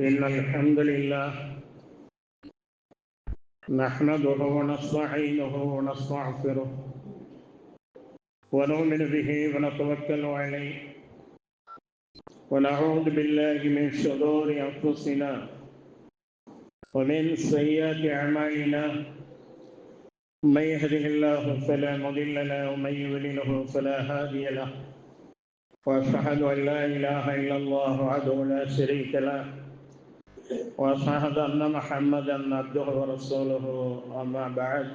إن الحمد لله نحمده ونستعينه ونستغفره ونؤمن به ونتوكل عليه ونعوذ بالله من شرور أنفسنا ومن سيئات أعمالنا من يهده الله فلا مضل له ومن يضلله فلا هادي له وأشهد أن لا إله إلا الله وحده لا شريك له وأشهد أن محمدا عبده ورسوله أما بعد.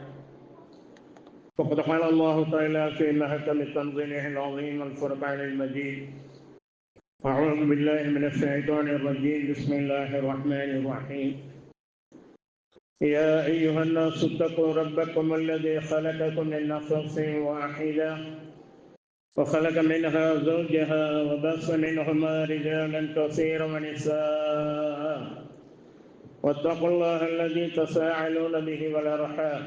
فقد قال الله تعالى في محكم تنزيله العظيم الفرقان المجيد. أعوذ بالله من الشيطان الرجيم. بسم الله الرحمن الرحيم. يا أيها الناس اتقوا ربكم الذي خلقكم من نفس واحدة وخلق منها زوجها وبث منهما رجالا كثيرا ونساء. واتقوا الله الذي تساءلون به والأرحام.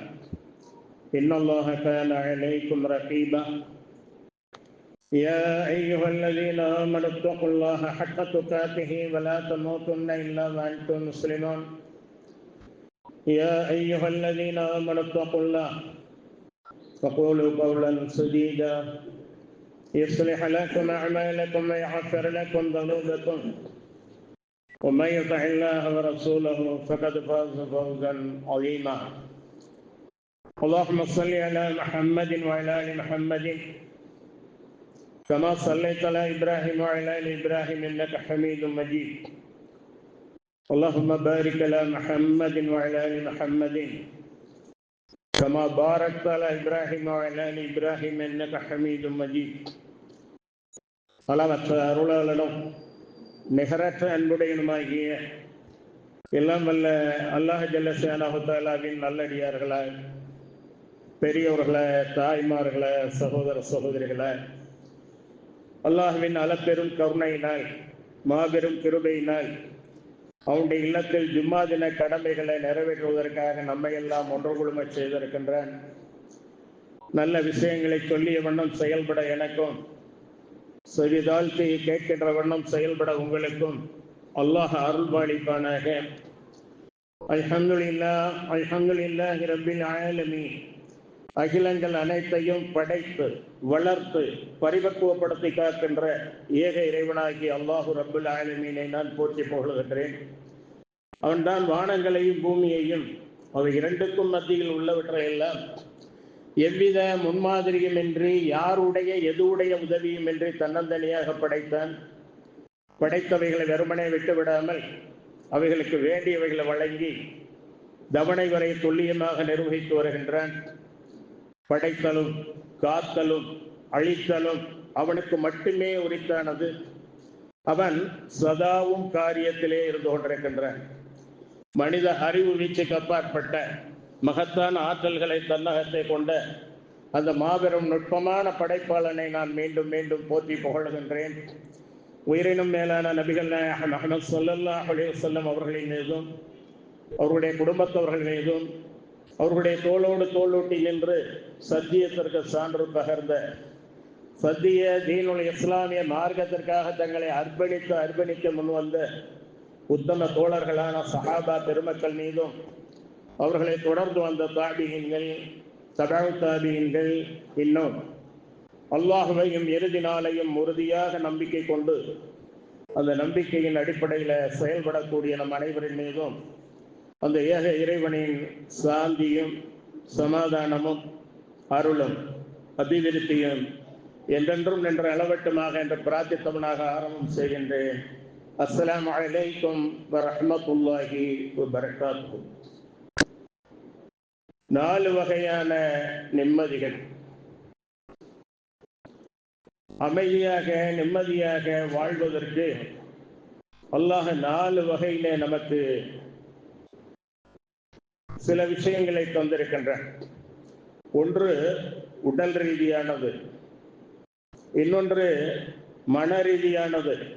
إن الله كان عليكم رقيبا. يا أيها الذين آمنوا اتقوا الله حق تقاته ولا تموتن إلا وأنتم مسلمون. يا أيها الذين آمنوا اتقوا الله فقولوا قولا سديدا. يصلح لكم أعمالكم ويغفر لكم ذنوبكم. ومن يطع الله ورسوله فقد فاز فوزا عظيما اللهم صل على محمد وعلى ال محمد كما صليت على ابراهيم وعلى ال ابراهيم انك حميد مجيد اللهم بارك على محمد وعلى ال محمد كما باركت على ابراهيم وعلى ال ابراهيم انك حميد மஜீத் அளவற்ற அருளாளனும் நிகரற்ற அன்புடையனுமாகிய எல்லாம் வல்ல அல்லாஹ் ஜல்லசானாஹுத்தாலாவின் நல்லடியார்களாய் பெரியவர்களை தாய்மார்களை சகோதர சகோதரிகளை அல்லாஹுவின் அளப்பெரும் கருணையினால் மாபெரும் கிருபையினால் அவனுடைய இல்லத்தில் ஜும்மா தின கடமைகளை நிறைவேற்றுவதற்காக நம்மை எல்லாம் ஒன்று குழும செய்திருக்கின்றான். நல்ல விஷயங்களை சொல்லிய வண்ணம் செயல்பட எனக்கும் செவிதாழ்த்தி கேட்கின்ற வண்ணம் செயல்பட உங்களுக்கும் அல்லாஹ் அருள்பாளிப்பானாக அல்ஹம்துலில்லா அல்ஹம்துலில்லா ரபில் ஆலமி அகிலங்கள் அனைத்தையும் படைத்து வளர்த்து பரிபக்குவப்படுத்தி காக்கின்ற ஏக இறைவனாகி அல்லாஹு ரப்புல் ஆலமீனை நான் போற்றி புகழுகின்றேன். அவன்தான் வானங்களையும் பூமியையும் அவை இரண்டுக்கும் மத்தியில் உள்ளவற்றையெல்லாம் எவ்வித முன்மாதிரியும் இன்றி யாருடைய எதுவுடைய உதவியும் இன்றி தன்னந்தனியாக படைத்தான். படைத்தவைகளை வெறுமனே விட்டுவிடாமல் அவைகளுக்கு வேண்டியவைகளை வழங்கி தவணை வரை துல்லியமாக நிர்வகித்து வருகின்றான். படைத்தலும் காத்தலும் அழித்தலும் அவனுக்கு மட்டுமே உரித்தானது. அவன் சதாவும் காரியத்திலே இருந்து கொண்டிருக்கின்றான். மனித அறிவு வீச்சுக்கு அப்பாற்பட்ட மகத்தான ஆற்றல்களை தன்னகத்தை கொண்ட அந்த மாபெரும் நுட்பமான படைப்பாளனை நான் மீண்டும் மீண்டும் போற்றி புகழ்கின்றேன். உயிரினும் மேலான நபிகள் நாயகம் அஹமது சொல்லல்லா அலி சொல்லம் அவர்களின் மீதும் அவர்களுடைய குடும்பத்தவர்கள் மீதும் அவர்களுடைய தோளோடு தோளூட்டி நின்று சத்தியத்திற்கு சான்று பகர்ந்த சத்திய தீனுல் இஸ்லாமிய மார்க்கத்திற்காக தங்களை அர்ப்பணித்து அர்ப்பணிக்க முன்வந்த உத்தம தோழர்களான சஹாபா பெருமக்கள் மீதும் அவர்களை தொடர்ந்து வந்த தாபிகங்கள் சபாவு தாபிகங்கள் இன்னும் அல்லாஹுவையும் இறுதி நாளையும் உறுதியாக நம்பிக்கை கொண்டு அந்த நம்பிக்கையின் அடிப்படையில் செயல்படக்கூடிய நம் அனைவரின் மீதும் அந்த ஏக இறைவனின் சாந்தியும் சமாதானமும் அருளும் அபிவிருத்தியும் என்றென்றும் நின்ற அளவட்டுமாக என்று பிரார்த்தித்தவனாக ஆரம்பம் செய்கின்றேன். அஸ்லாம் வலைக்கும் வரமத்துல்லாஹி வரகாத்து நாலு வகையான நிம்மதிகள். அமைதியாக நிம்மதியாக வாழ்வதற்கு அல்லாஹ நாலு வகையில நமக்கு சில விஷயங்களை தந்திருக்கின்றன. ஒன்று உடல் ரீதியானது. இன்னொன்று மன ரீதியானது.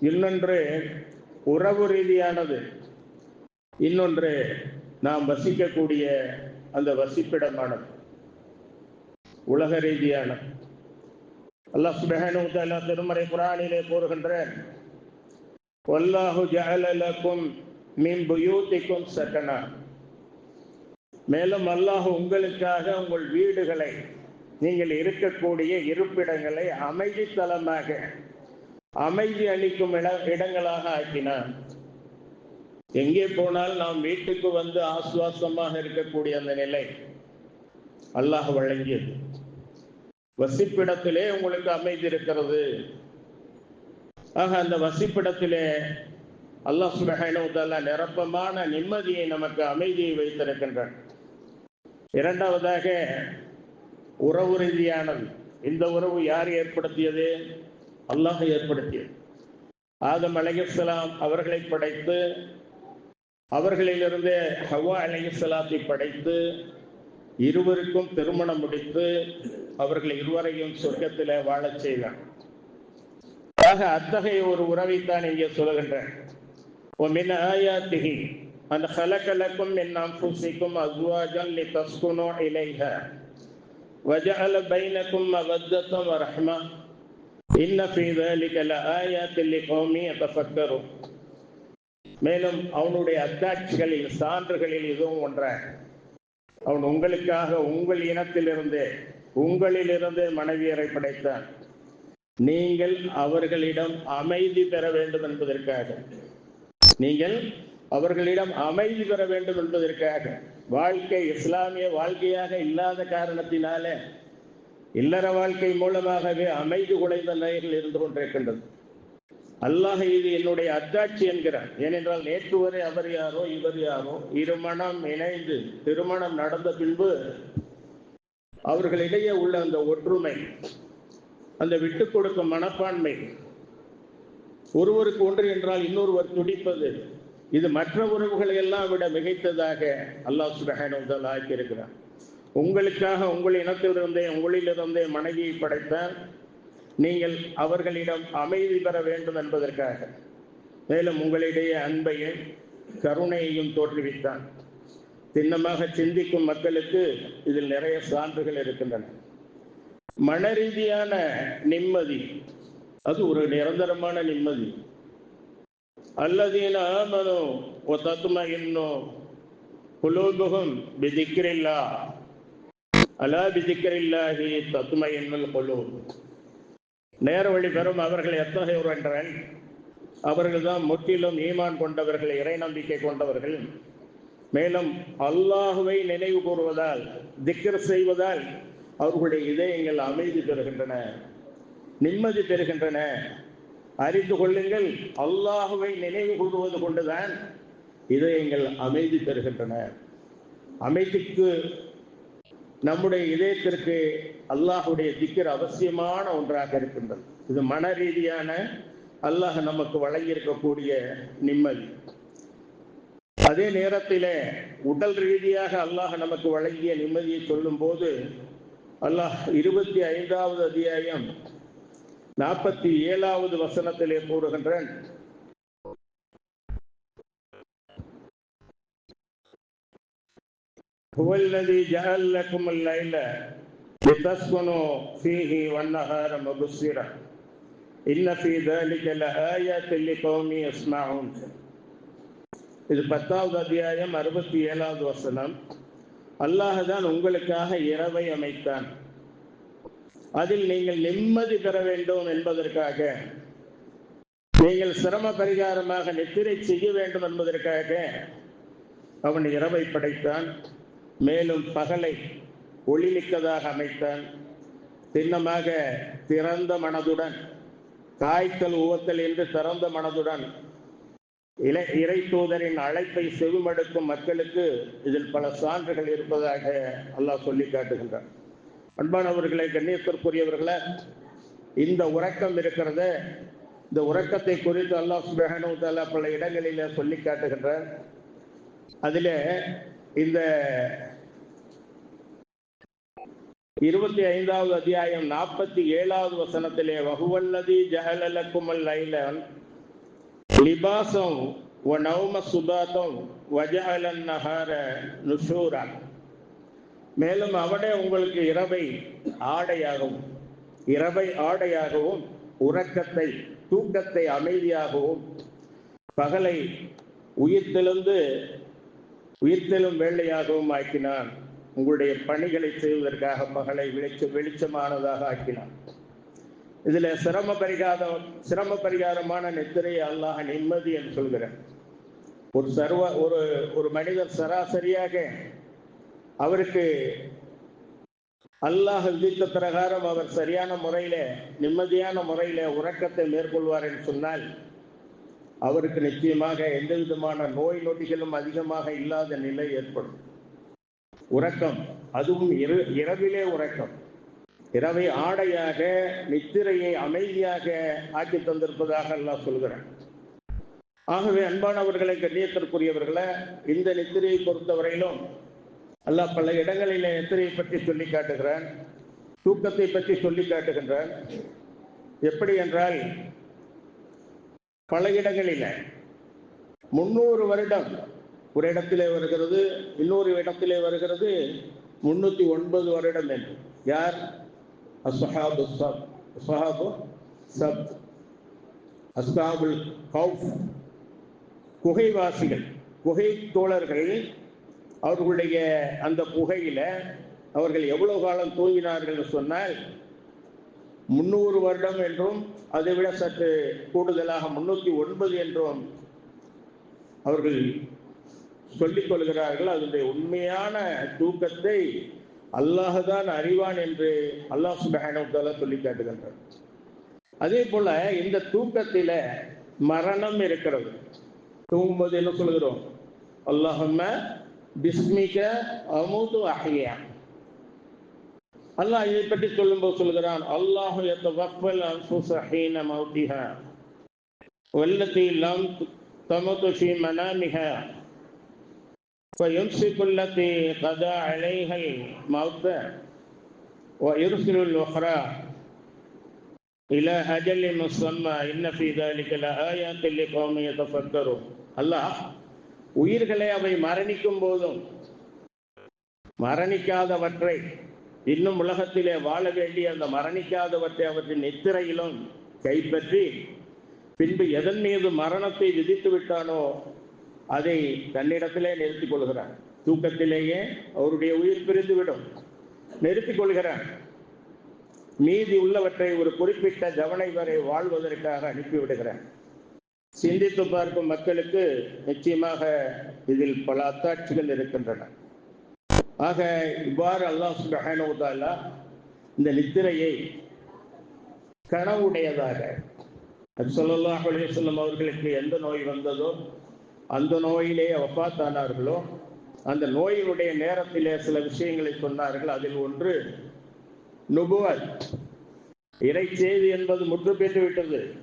இன்னொன்று உறவு ரீதியானது. இன்னொன்று நாம் வசிக்கக்கூடிய அந்த வசிப்பிடமானது உலக ரீதியான அல்லாஹ் சுபஹானு தஆலா திருமறை குரானிலே கூறுகின்ற வல்லாஹு ஜஅலலக்கும் மின் புயூதிக்கும் சக்கனா மேலும் அல்லாஹ் உங்களுக்காக உங்கள் வீடுகளை நீங்கள் இருக்கக்கூடிய இருப்பிடங்களை அமைதி தளமாக அமைதி அளிக்கும் இட இடங்களாக ஆக்கினான். எங்கே போனால் நாம் வீட்டுக்கு வந்து ஆசுவாசமாக இருக்கக்கூடிய அந்த நிலை அல்லாஹ் வழங்கியது. வசிப்பிடத்திலே உங்களுக்கு அமைதி இருக்கிறது ஆக அந்த வசிப்பிடத்திலே அல்லாஹ் சுபஹானுவதால நிரப்பமான நிம்மதியை நமக்கு அமைதியை வைத்திருக்கின்றான். இரண்டாவதாக உறவு ரீதியானது. இந்த உறவு யார் ஏற்படுத்தியது? அல்லாஹ் ஏற்படுத்தியது. ஆதம் அலைஹிஸ்ஸலாம் அவர்களை படைத்து அவர்களிலிருந்து ஹவா அலைஹிஸ்ஸலாத்தை படைத்து இருவருக்கும் திருமணம் முடித்து அவர்கள் இருவரையும் சொர்க்கத்தில் வாழச் செய்தார் ஆக அத்தகைய ஒரு உறவைத்தான் இங்கே சொல்கின்றேன் ومن آياته أن خلق لكم من أنفسكم أزواجا لتسكنوا إليها وجعل بينكم مودة ورحمة إن في ذلك لآيات لقوم يتفكرون மேலும் அவனுடைய அத்தாட்சிகளில் சான்றுகளில் இதுவும் ஒன்ற. அவன் உங்களுக்காக உங்கள் இனத்திலிருந்து உங்களிலிருந்து மனைவியரை படைத்தான். நீங்கள் அவர்களிடம் அமைதி பெற வேண்டும் என்பதற்காக. நீங்கள் அவர்களிடம் அமைதி பெற வேண்டும் என்பதற்காக. வாழ்க்கை இஸ்லாமிய வாழ்க்கையாக இல்லாத காரணத்தினால இல்லற வாழ்க்கை மூலமாகவே அமைதி குலைந்த நிலையில் இருந்து கொண்டிருக்கின்றது. அல்லாஹ் இது என்னுடைய அத்தாட்சி என்கிறார். ஏனென்றால் நேற்று வரை அவர் யாரோ இவர் யாரோ இருமணம் இணைந்து திருமணம் நடந்த பின்பு அவர்களிடையே உள்ள அந்த ஒற்றுமை அந்த விட்டு கொடுக்கும் மனப்பான்மை ஒருவருக்கு ஒன்று என்றால் இன்னொருவர் துடிப்பது இது மற்ற உறவுகளை எல்லாம் விட மிகைத்ததாக அல்லாஹ் சுபஹானுதல் ஆக்கியிருக்கிறார் உங்களுக்காக உங்கள் இனத்திலிருந்தே உங்களிலிருந்தே மனைவியை படைத்தார் நீங்கள் அவர்களிடம் அமைதி பெற வேண்டும் என்பதற்காக. மேலும் உங்களிடையே அன்பையும் கருணையையும் தோற்றுவித்தான். சின்னமாக சிந்திக்கும் மக்களுக்கு இதில் நிறைய சான்றுகள் இருக்கின்றன. மன ரீதியான நிம்மதி அது ஒரு நிரந்தரமான நிம்மதி. அல்லதீன ஆமனு ஒ இன்னும் குலூபுகும் பிதிக்கிரில்லா அலா பிதிக்கிரில்லாஹி தத்தும இன்னுல் நேர வழி பெறும் அவர்கள் எத்தகையோர் என்றால் அவர்கள்தான் முற்றிலும் ஈமான் கொண்டவர்கள் இறை நம்பிக்கை கொண்டவர்கள். மேலும் அல்லாஹுவை நினைவு கூறுவதால் திக்கர் செய்வதால் அவர்களுடைய இதயங்கள் அமைதி பெறுகின்றன நிம்மதி பெறுகின்றன. அறிந்து கொள்ளுங்கள் அல்லாஹுவை நினைவு கூறுவது கொண்டுதான் இதயங்கள் அமைதி பெறுகின்றன. அமைதிக்கு நம்முடைய இதயத்திற்கு அல்லாஹுடைய திக்கர் அவசியமான ஒன்றாக இருக்கின்றது இது மன ரீதியான அல்லாஹ் நமக்கு வழங்கியிருக்கக்கூடிய நிம்மதி அதே நேரத்திலே உடல் ரீதியாக அல்லாஹ் நமக்கு வழங்கிய நிம்மதியை சொல்லும் போது அல்லாஹ் இருபத்தி ஐந்தாவது அத்தியாயம் நாற்பத்தி ஏழாவது வசனத்திலே கூறுகின்றேன் هو الذي جعل لكم الليل لتسكنوا فيه والنهار مبصرا إن في ذلك لآيات لقوم يسمعون இது பத்தாவது அத்தியாயம் அறுபத்தி ஏழாவது வசனம் அல்லாஹ் தான் உங்களுக்காக இரவை அமைத்தான் அதில் நீங்கள் நிம்மதி பெற வேண்டும் என்பதற்காக நீங்கள் சிரம பரிகாரமாக நித்திரை செய்ய வேண்டும் என்பதற்காக அவன் இரவை படைத்தான் மேலும் பகலை ஒளிமிக்கதாக அமைத்தான் சின்னமாக திறந்த மனதுடன் காய்த்தல் உவத்தல் என்று திறந்த மனதுடன் இலை இறை தூதரின் அழைப்பை செவிமடுக்கும் மக்களுக்கு இதில் பல சான்றுகள் இருப்பதாக அல்லாஹ் சொல்லி காட்டுகின்றான். அன்பானவர்களை கண்ணியத்திற்குரியவர்களை இந்த உறக்கம் இருக்கிறத இந்த உறக்கத்தை குறித்து அல்லாஹ் சுபஹானு தாலா பல இடங்களில் சொல்லி காட்டுகின்றார். அதில் இந்த இருபத்தி ஐந்தாவது அத்தியாயம் நாற்பத்தி ஏழாவது வசனத்திலே வகுவல்லதி ஜஹலலக்குமல் லைலன் லிபாசம் வ நவம சுபாதம் வஜஹலன் நஹார நுஷூரா. மேலும் அவனே உங்களுக்கு இரவை ஆடையாகவும் இரவை ஆடையாகவும் உறக்கத்தை தூக்கத்தை அமைதியாகவும் பகலை உயிர்த்தெழுந்து உயிர்த்தெழும் வேலையாகவும் ஆக்கினான். உங்களுடைய பணிகளை செய்வதற்காக பகலை வெளிச்ச வெளிச்சமானதாக ஆக்கினான். இதுல சிரம பரிகாரம் சிரம பரிகாரமான நித்திரையை அல்லாஹ் நிம்மதி என்று சொல்கிறார். ஒரு சர்வ ஒரு ஒரு மனிதர் சராசரியாக அவருக்கு அல்லாஹ் விதித்த பிரகாரம் அவர் சரியான முறையில நிம்மதியான முறையில உறக்கத்தை மேற்கொள்வார் என்று சொன்னால் அவருக்கு நிச்சயமாக எந்த விதமான நோய் நொடிகளும் அதிகமாக இல்லாத நிலை ஏற்படும். உறக்கம். அதுவும் இரு இரவிலே உறக்கம். இரவை ஆடையாக நித்திரையை அமைதியாக ஆக்கி தந்திருப்பதாக எல்லாம் சொல்கிறான். ஆகவே அன்பானவர்களை கண்ணியத்திற்குரியவர்களை இந்த நித்திரையை பொறுத்தவரையிலும் அல்லாஹ் பல இடங்களிலே நித்திரையை பற்றி சொல்லி காட்டுகிறான் தூக்கத்தை பற்றி சொல்லி காட்டுகின்றான். எப்படி என்றால் பல இடங்களில் முன்னூறு வருடம் ஒரு இடத்திலே வருகிறது இன்னொரு இடத்திலே வருகிறது முன்னூத்தி ஒன்பது வருடம் என்று யார்? அஸ்ஹாபு சப். அஸ்ஹாபு சப். அஸ்ஹாபுல் குகைவாசிகள் குகை தோழர்கள் அவர்களுடைய அந்த குகையில அவர்கள் எவ்வளவு காலம் தூங்கினார்கள் சொன்னால் முன்னூறு வருடம் என்றும் அதை விட சற்று கூடுதலாக முன்னூத்தி ஒன்பது என்றும் அவர்கள் சொல்லிக் கொள்கிறார்கள். அதனுடைய உண்மையான தூக்கத்தை அல்லாஹுதான் அறிவான் என்று அல்லாஹ் சுபஹானவத்தால சொல்லி காட்டுகின்றார் அதே போல இந்த தூக்கத்தில மரணம் இருக்கிறது. தூங்கும்போது என்ன சொல்கிறோம்? அல்லாஹம்ம பிஸ்மிக அமுது அஹியா. அல்லாஹ் இதை பற்றி சொல்லும்போது சொல்கிறான் அல்லாஹு யத்தவஃபல் அன்ஃபுஸ ஹீன மௌத்திஹா. வல்லதி லம் தமது ஃபீ மனாமிஹா. فيمسك التي قضى عليها الموت ويرسل الأخرى إلى أجل مسمى إن في ذلك لآيات لقوم يتفكرون அல்லாஹ் உயிர்களை அவை மரணிக்கும் போதும் மரணிக்காதவற்றை இன்னும் உலகத்திலே வாழ வேண்டிய அந்த மரணிக்காதவற்றை அவற்றின் நித்திரையிலும் கைப்பற்றி பின்பு எதன் மீது மரணத்தை விதித்து விட்டானோ அதை தன்னிடத்திலே நிறுத்திக் கொள்கிறார். தூக்கத்திலேயே அவருடைய உயிர் பிரிந்துவிடும். நிறுத்திக் கொள்கிறார். மீதி உள்ளவற்றை ஒரு குறிப்பிட்ட ஜவனை வரை வாழ்வதற்காக அனுப்பிவிடுகிறார். சிந்தித்து பார்க்கும் மக்களுக்கு நிச்சயமாக இதில் பல அத்தாட்சிகள் இருக்கின்றன. ஆக இவ்வாறு அல்லாஹ் சுபஹானுதாலா இந்த நித்திரையை கனவுடையதாக சொல்லல்லாஹ் அலிவசல்லம் அவர்களுக்கு எந்த நோய் வந்ததோ அந்த நோயிலே வப்பாத்தானார்களோ அந்த நோயினுடைய நேரத்திலே சில விஷயங்களை சொன்னார்கள். அதில் ஒன்று நுபுவத். இறை செய்தி என்பது முற்று பெற்று விட்டது.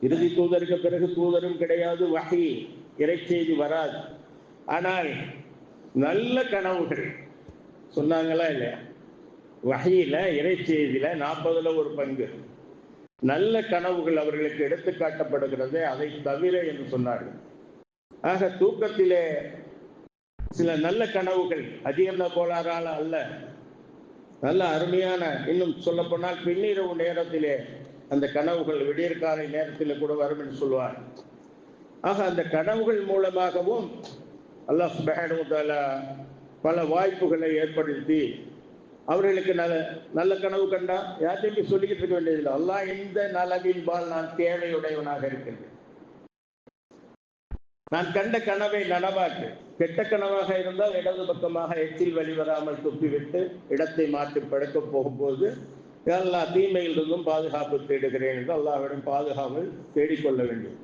இறுதி தூதருக்கு பிறகு தூதரும் கிடையாது வகை இறை செய்தி வராது. ஆனால் நல்ல கனவுகள் சொன்னாங்களா இல்லையா? வகையில இறை செய்தியில நாற்பதுல ஒரு பங்கு. நல்ல கனவுகள் அவர்களுக்கு எடுத்து காட்டப்படுகிறது அதை தவிர என்று சொன்னார்கள். ஆக தூக்கத்திலே சில நல்ல கனவுகள் அஜீர்ண கோளாறால அல்ல. நல்ல அருமையான இன்னும் சொல்ல போனால் பின்னிரவு நேரத்திலே அந்த கனவுகள் விடியற்காலை நேரத்தில் கூட வரும் என்று சொல்வார். ஆக அந்த கனவுகள் மூலமாகவும் அல்லாஹ் சுபஹானுவத்தாலா பல வாய்ப்புகளை ஏற்படுத்தி அவர்களுக்கு நல்ல நல்ல கனவு கண்டா யார்கிட்டையும் சொல்லிக்கிட்டு இருக்க வேண்டியதில்லை. அல்லாஹ் இந்த நலவின் பால் நான் தேவையுடையவனாக இருக்கின்றேன். நான் கண்ட கனவை நனவாக்கு. கெட்ட கனவாக இருந்தால் இடது பக்கமாக எச்சில் வெளிவராமல் துப்பிவிட்டு இடத்தை மாற்றி படுக்க போகும்போது எல்லா தீமையிலிருந்தும் பாதுகாப்பு தேடுகிறேன் என்று அல்லாவிடம் பாதுகாப்பு தேடிக்கொள்ள வேண்டும்.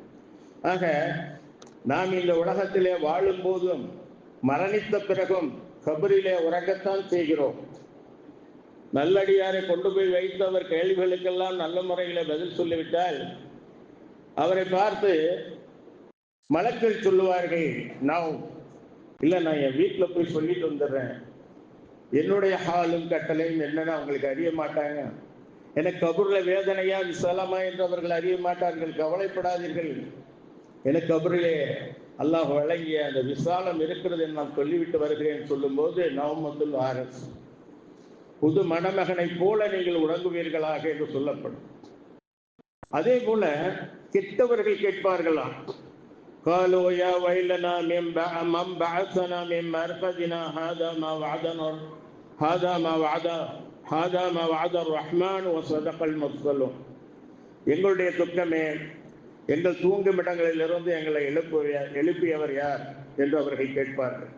ஆக நாம் இந்த உலகத்திலே வாழும் போதும் மரணித்த பிறகும் கபரிலே உறங்கத்தான் செய்கிறோம். நல்லடியாரை கொண்டு போய் வைத்தவர் கேள்விகளுக்கெல்லாம் நல்ல முறையில் பதில் சொல்லிவிட்டால் அவரை பார்த்து மலக்கள் சொல்லுவார்கள் நான் இல்லை நான் என் வீட்டில் போய் சொல்லிட்டு வந்துடுறேன். என்னுடைய ஹாலும் கட்டளையும் என்னன்னு அவங்களுக்கு அறிய மாட்டாங்க. எனக்கு கபூர்ல வேதனையா விசாலமா என்று அவர்கள் அறிய மாட்டார்கள். கவலைப்படாதீர்கள். எனக்கு கபூரிலே அல்லாஹ் வழங்கிய அந்த விசாலம் இருக்கிறது என்று நான் சொல்லிவிட்டு வருகிறேன் சொல்லும்போது நவமத்துல் ஆரஸ் புது மணமகனை போல நீங்கள் உறங்குவீர்களாக என்று சொல்லப்படும். அதே போல கெட்டவர்கள் கேட்பார்களாம். قالوا يا ويلنا من بع- من بعثنا من مرقدنا هذا ما وعدنا هذا ما وعد هذا ما وعد الرحمن وصدق المرسلون எங்களுடைய துக்கமே எங்கள் தூங்கும் இடங்களிலிருந்து எங்களை எழுப்பிய எழுப்பியவர் யார் என்று அவர்கள் கேட்பார்கள்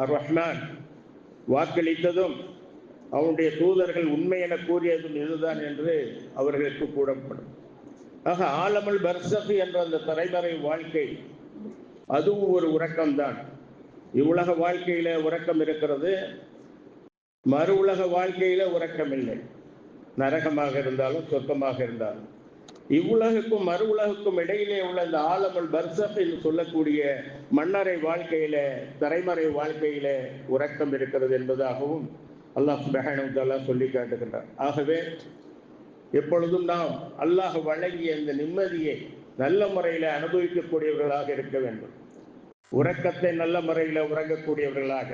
அர் ரஹ்மான் வாக்களித்ததும் அவனுடைய தூதர்கள் உண்மை என கூறியதும் இதுதான் என்று அவர்களுக்கு கூறப்படும் ஆக ஆலமல் பர்சகு என்ற அந்த தலைமறை வாழ்க்கை அதுவும் ஒரு உறக்கம்தான். இவ்வுலக வாழ்க்கையில உறக்கம் இருக்கிறது. மறு உலக வாழ்க்கையில உறக்கம் இல்லை நரகமாக இருந்தாலும் சொர்க்கமாக இருந்தாலும். இவ்வுலகுக்கும் மறு உலகுக்கும் இடையிலே உள்ள இந்த ஆலமல் பர்சப் என்று சொல்லக்கூடிய மன்னரை வாழ்க்கையில தரைமறை வாழ்க்கையில உறக்கம் இருக்கிறது என்பதாகவும் அல்லாஹ் சுபஹானஹு சொல்லி காட்டுகின்றார். ஆகவே எப்பொழுதும் நாம் அல்லாஹ் வழங்கிய இந்த நிம்மதியை நல்ல முறையில் அனுபவிக்கக்கூடியவர்களாக இருக்க வேண்டும். உறக்கத்தை நல்ல முறையில் உறங்கக்கூடியவர்களாக.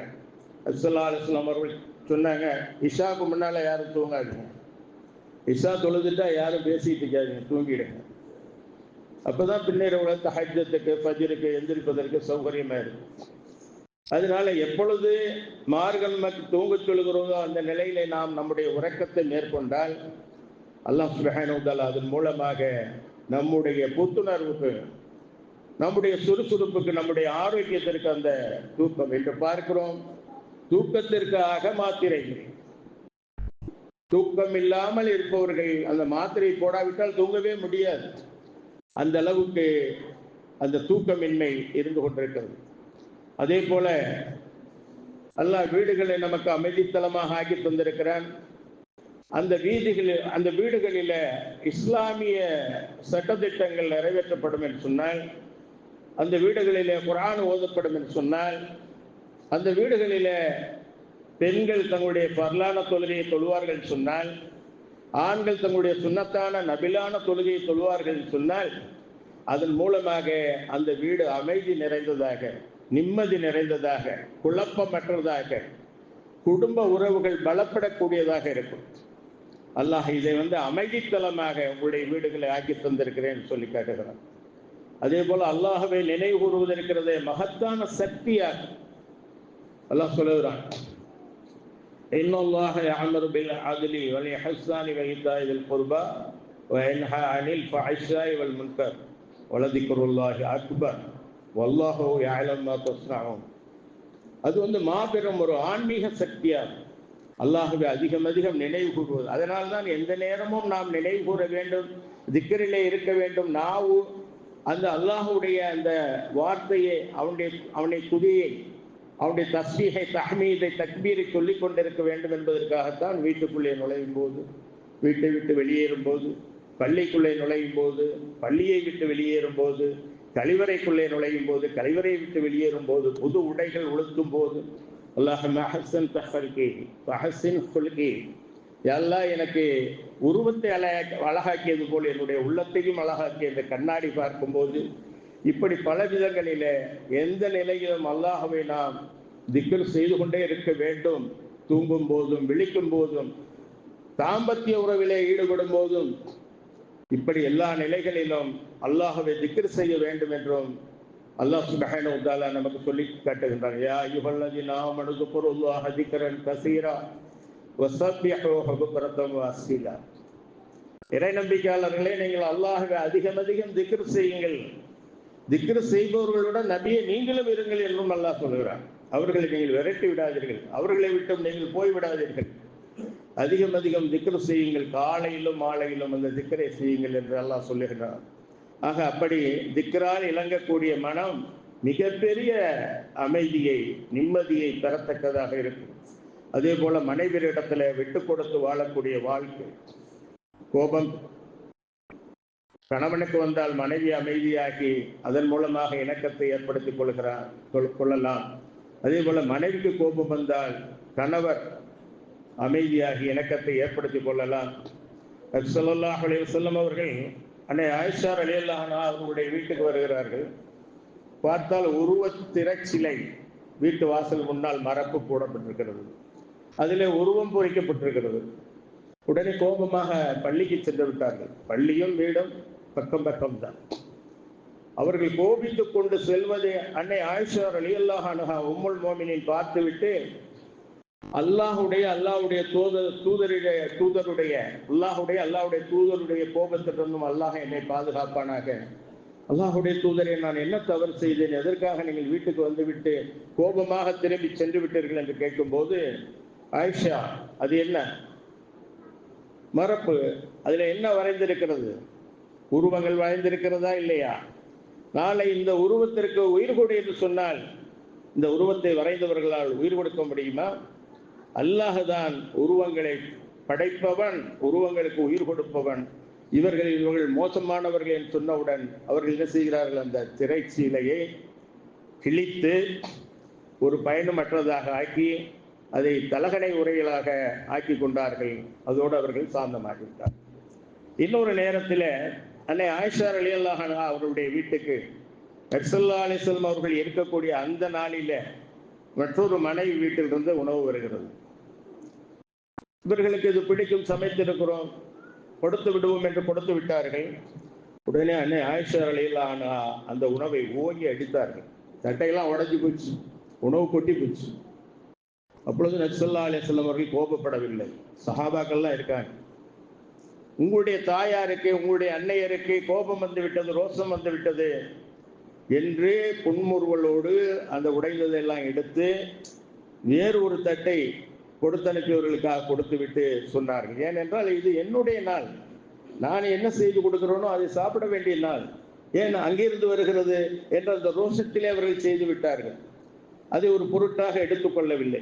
அஸ்ஸல்லா அலுவலாம் அவர்கள் சொன்னாங்க இஷாவுக்கு முன்னால் யாரும் தூங்காதீங்க. இஷா தொழுதுட்டா யாரும் பேசிட்டு இருக்காதுங்க தூங்கிடுங்க. அப்பதான் பின்னர் உலக ஹஜ்ஜத்துக்கு ஃபஜ்ருக்கு எந்திரிப்பதற்கு சௌகரியமா இருக்கும். அதனால எப்பொழுது மார்கள் மக்கள் தூங்கச் சொல்கிறோதோ அந்த நிலையிலே நாம் நம்முடைய உறக்கத்தை மேற்கொண்டால் அல்லாஹ் சுப்ஹானஹு அதன் மூலமாக நம்முடைய புத்துணர்வுக்கு நம்முடைய சுறுசுறுப்புக்கு நம்முடைய ஆரோக்கியத்திற்கு அந்த தூக்கம். என்று பார்க்கிறோம். தூக்கத்திற்காக மாத்திரை தூக்கம் இல்லாமல் இருப்பவர்கள் அந்த மாத்திரை போடாவிட்டால் தூங்கவே முடியாது. அந்த அளவுக்கு அந்த தூக்கமின்மை இருந்து கொண்டிருக்கிறது. அதே போல எல்லா வீடுகளை நமக்கு அமைதித்தலமாக ஆக்கி தந்திருக்கிறான். அந்த வீதிகளில் அந்த வீடுகளில் இஸ்லாமிய சட்டத்திட்டங்கள் நிறைவேற்றப்படும் என்று சொன்னால் அந்த வீடுகளிலே குரான் ஓதப்படும் என்று சொன்னால் அந்த வீடுகளில் பெண்கள் தங்களுடைய பரலான தொழுகையை தொழுவார்கள் சொன்னால் ஆண்கள் தங்களுடைய சுண்ணத்தான நபிலான தொழுகையை தொழுவார்கள் சொன்னால் அதன் மூலமாக அந்த வீடு அமைதி நிறைந்ததாக நிம்மதி நிறைந்ததாக குழப்பமற்றதாக குடும்ப உறவுகள் பலப்படக்கூடியதாக இருக்கும். அல்லாஹ் இதை வந்து அமைதித்தலமாக உங்களுடைய வீடுகளை ஆக்கி தந்திருக்கிறேன் சொல்லி காட்டுகிறான் அதே போல அல்லாஹவை நினைவு கூறுவது இருக்கிறதே மகத்தான சக்தியாக அல்லாஹ் சொல்லுகிறான் إن الله يأمر بالعدل والإحسان وإيتاء ذي القربى وينهى عن الفحشاء والمنكر ولذكر الله أكبر والله يعلم ما تصنعون அது வந்து மாபெரும் ஒரு ஆன்மீக சக்தியாகும் அல்லாஹுவை அதிகம் அதிகம் நினைவு கூறுவது. அதனால் தான் எந்த நேரமும் நாம் நினைவு கூற வேண்டும் திக்கரிலே இருக்க வேண்டும். நாவு அந்த அல்லாஹுடைய அந்த வார்த்தையை அவனுடைய அவனுடைய குதியை அவனுடைய தஸ்மீகை தஹ்மீதை தக்பீரை சொல்லிக் கொண்டிருக்க வேண்டும் என்பதற்காகத்தான் வீட்டுக்குள்ளே நுழையும் போது வீட்டை விட்டு வெளியேறும் போது பள்ளிக்குள்ளே நுழையும் போது பள்ளியை விட்டு வெளியேறும் போது கழிவறைக்குள்ளே நுழையும் போது கழிவறை விட்டு வெளியேறும் போது புது உடைகள் உளுத்தும் போது அல்லாஹ் அஹசன் தஹல்கி அஹசின் கொள்கி எல்லாம் எனக்கு உருவத்தை அழகா அழகாக்கியது போல் என்னுடைய உள்ளத்தையும் அழகாக்கிய இந்த கண்ணாடி பார்க்கும்போது இப்படி பல விதங்களிலே எந்த நிலையிலும் அல்லாஹவை நாம் திக்கல் செய்து கொண்டே இருக்க வேண்டும். தூங்கும் போதும் விழிக்கும் போதும் தாம்பத்திய உறவிலே ஈடுபடும் போதும் இப்படி எல்லா நிலைகளிலும் அல்லாஹவை திக்கர் செய்ய வேண்டும் என்றும் அல்லாஹ் சுபஹானஹு வ தஆலா நமக்கு சொல்லி காட்டுகின்றான். யா அய்யுஹல்லதீன ஆமனு குருல்லாஹ திக்ரன் கஸீரா வஸப்பிஹு ஹுக்ரத்தம் வஸீலா. இறை நம்பிக்கையாளர்களே நீங்கள் அல்லாஹ்வை அதிகம் அதிகம் திக்ர் செய்யுங்கள். திக்ர் செய்பவர்களுடன் நபியை நீங்களும் இருங்கள் என்றும் அல்லாஹ் சொல்கிறார் அவர்களை நீங்கள் விரட்டி விடாதீர்கள். அவர்களை விட்டும் நீங்கள் போய் விடாதீர்கள். அதிகம் அதிகம் திக்ர் செய்யுங்கள். காலையிலும் மாலையிலும் அந்த திக்கரை செய்யுங்கள் என்று அல்லாஹ் சொல்லுகிறார் ஆக அப்படி திக்ரால் இழங்கக்கூடிய மனம் மிகப்பெரிய அமைதியை நிம்மதியை பெறத்தக்கதாக இருக்கும். அதே போல மனைவியரிடத்துல விட்டு கொடுத்து வாழக்கூடிய வாழ்க்கை. கோபம். கணவனுக்கு வந்தால் மனைவி அமைதியாகி அதன் மூலமாக இணக்கத்தை ஏற்படுத்திக் கொள்கிறார் கொள்ளலாம். அதே போல மனைவிக்கு கோபம் வந்தால் கணவர் அமைதியாகி இணக்கத்தை ஏற்படுத்திக் கொள்ளலாம். ஸல்லல்லாஹு செல்லும் அவர்கள் அன்னை ஆயிஷார் அலியல்லானா அவர்களுடைய வீட்டுக்கு வருகிறார்கள். பார்த்தால் உருவ திரச்சிலை வீட்டு வாசல் முன்னால் மரப்பு போடப்பட்டிருக்கிறது. அதிலே உருவம் பொறிக்கப்பட்டிருக்கிறது. உடனே கோபமாக பள்ளிக்கு சென்று விட்டார்கள். பள்ளியும் வீடும் பக்கம் பக்கம் தான். அவர்கள் கோபித்துக் கொண்டு செல்வதை அன்னை ஆயிஷார் அலி அல்லாஹ் உம்முள் உம்முல் மோமினின் பார்த்துவிட்டு அல்லாஹுடைய அல்லாஹுடைய தூதர் தூதருடைய தூதருடைய அல்லாஹுடைய அல்லாஹுடைய தூதருடைய கோபத்திலிருந்தும் அல்லாஹ் என்னை பாதுகாப்பானாக. அல்லாஹுடைய தூதரை நான் என்ன தவறு செய்தேன் எதற்காக நீங்கள் வீட்டுக்கு வந்துவிட்டு கோபமாக திரும்பி சென்று விட்டீர்கள் என்று கேட்கும்போது ஆயிஷா அது என்ன? மரப்பு அதுல என்ன வரைந்திருக்கிறது? உருவங்கள் வரைந்திருக்கிறதா இல்லையா? நாளை இந்த உருவத்திற்கு உயிர் கொடு என்று சொன்னால் இந்த உருவத்தை வரைந்தவர்களால் உயிர் கொடுக்க முடியுமா? அல்லாஹுதான் உருவங்களை படைப்பவன் உருவங்களுக்கு உயிர் கொடுப்பவன். இவர்கள் இவர்கள் மோசமானவர்கள் என்று சொன்னவுடன் அவர்கள் என்ன செய்கிறார்கள்? அந்த திரைச்சீலையை கிழித்து ஒரு பயனுமற்றதாக ஆக்கி அதை தலகனை உரைகளாக ஆக்கி கொண்டார்கள். அதோடு அவர்கள் சாந்தமாகிவிட்டார் இன்னொரு நேரத்தில் அன்னை ஆயிஷா அலி அல்லாஹா அவர்களுடைய வீட்டுக்கு நக்சல்லா அலிஸ்லம் அவர்கள் இருக்கக்கூடிய அந்த நாளில மற்றொரு மனைவி வீட்டிலிருந்து உணவு வருகிறது. இவர்களுக்கு இது பிடிக்கும் சமைத்திருக்கிறோம் கொடுத்து விடுவோம் என்று கொடுத்து விட்டார்கள். உடனே அன்னை ஆயிஷா அந்த உணவை ஓங்கி அடித்தார்கள். சட்டையெல்லாம் உடஞ்சி போச்சு. உணவு கொட்டி போச்சு. அப்பொழுது நக்சல்லா அலிஸ்லாம் அவர்கள் கோபப்படவில்லை. சஹாபாக்கள்லாம் இருக்காங்க. உங்களுடைய தாயாருக்கு உங்களுடைய அன்னையருக்கு கோபம் வந்து விட்டது ரோசம் வந்து விட்டது என்று புன்முறுவலோடு அந்த உடைந்ததெல்லாம் எடுத்து வேறு ஒரு தட்டை கொடுத்தனுப்பியவர்களுக்காக கொடுத்து விட்டு சொன்னார்கள். ஏனென்றால் இது என்னுடைய நாள். நான் என்ன செய்து கொடுக்கிறோனோ அதை சாப்பிட வேண்டிய நாள். ஏன் அங்கிருந்து வருகிறது என்ற அந்த ரோஷத்திலே அவர்கள் செய்து விட்டார்கள். அதை ஒரு பொருட்டாக எடுத்துக்கொள்ளவில்லை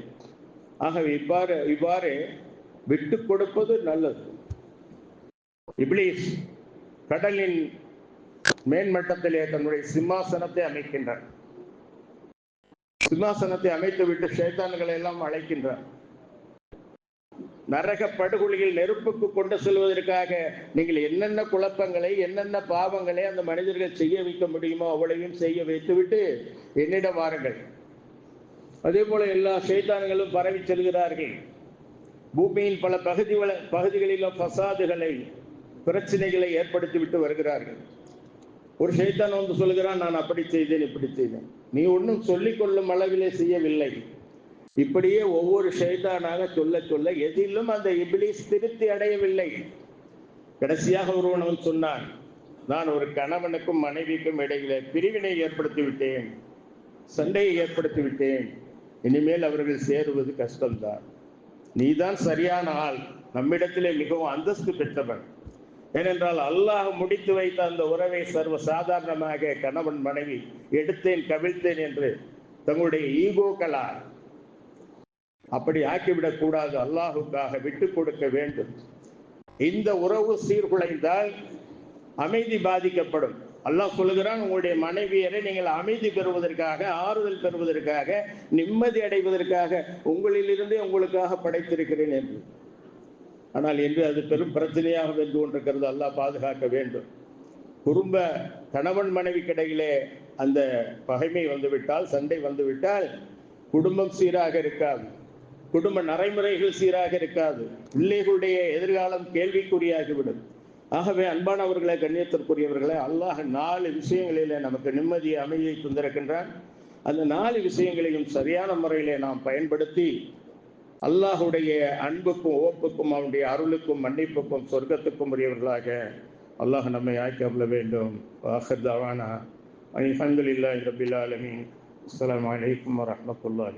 ஆகவே இவ்வாறு இவ்வாறு விட்டு கொடுப்பது நல்லது. இப்ளீஸ் கடலின் மேன்மட்டத்திலே தன்னுடைய சிம்மாசனத்தை அமைக்கின்றார். சிம்மாசனத்தை அமைத்து விட்டு சேத்தான்களை எல்லாம் அழைக்கின்றார். நரக படுகொலியில் நெருப்புக்கு கொண்டு செல்வதற்காக நீங்கள் என்னென்ன குழப்பங்களை என்னென்ன பாவங்களை அந்த மனிதர்கள் செய்ய வைக்க முடியுமோ அவ்வளவையும் செய்ய வைத்துவிட்டு என்னிடம் வாருங்கள். அதே போல எல்லா சைத்தான்களும் பரவி செல்கிறார்கள். பூமியின் பல பகுதி பகுதிகளிலும் பசாதுகளை பிரச்சனைகளை ஏற்படுத்தி விட்டு வருகிறார்கள். ஒரு சைத்தான் வந்து சொல்கிறான் நான் அப்படி செய்தேன் இப்படி செய்தேன். நீ ஒன்றும் சொல்லிக் கொள்ளும் அளவிலே செய்யவில்லை. இப்படியே ஒவ்வொரு ஷைதானாக சொல்ல சொல்ல எதிலும் அந்த இபிலிஸ் திருப்தி அடையவில்லை. கடைசியாக ஒருவன் சொன்னான் நான் ஒரு கணவனுக்கும் மனைவிக்கும் இடையில பிரிவினை ஏற்படுத்தி விட்டேன் சண்டையை ஏற்படுத்தி விட்டேன் இனிமேல் அவர்கள் சேருவது கஷ்டம்தான். நீதான் சரியான ஆள். நம்மிடத்திலே மிகவும் அந்தஸ்து பெற்றவன். ஏனென்றால் அல்லாஹ் முடித்து வைத்த அந்த உறவை சர்வ சாதாரணமாக கணவன் மனைவி எடுத்தேன் கவிழ்த்தேன் என்று தங்களுடைய ஈகோக்களால் அப்படி ஆக்கிவிடக் கூடாது. அல்லாஹுக்காக விட்டு கொடுக்க வேண்டும். இந்த உறவு சீர்குலைந்தால் அமைதி பாதிக்கப்படும். அல்லாஹ் சொல்லுகிறான் உங்களுடைய மனைவியரை நீங்கள் அமைதி பெறுவதற்காக ஆறுதல் பெறுவதற்காக நிம்மதி அடைவதற்காக உங்களிலிருந்தே உங்களுக்காக படைத்திருக்கிறேன் என்று. ஆனால் என்று அது பெரும் பிரச்சனையாக வென்று கொண்டிருக்கிறது அல்லாஹ் பாதுகாக்க வேண்டும். குடும்ப கணவன் மனைவி கிடையிலே அந்த பகைமை வந்துவிட்டால் சண்டை வந்துவிட்டால் குடும்பம் சீராக இருக்காது. குடும்ப நடைமுறைகள் சீராக இருக்காது. பிள்ளைகளுடைய எதிர்காலம் கேள்விக்குறியாகிவிடும். ஆகவே அன்பானவர்களை கண்ணியத்திற்குரியவர்களே அல்லாஹ் நாலு விஷயங்களிலே நமக்கு நிம்மதியை அமைதியை தந்திருக்கின்றான். அந்த நாலு விஷயங்களையும் சரியான முறையிலே நாம் பயன்படுத்தி அல்லாஹுடைய அன்புக்கும் ஓப்புக்கும் அவனுடைய அருளுக்கும் மன்னிப்புக்கும் சொர்க்கத்துக்கும் உரியவர்களாக அல்லாஹ் நம்மை ஆக்கி அமல வேண்டும் ஆஹர் தவானா. அல்ஹம்துலில்லாஹி ரபில் ஆலமீன். அஸ்லாம் வலைக்கம் வரமத்துல்லா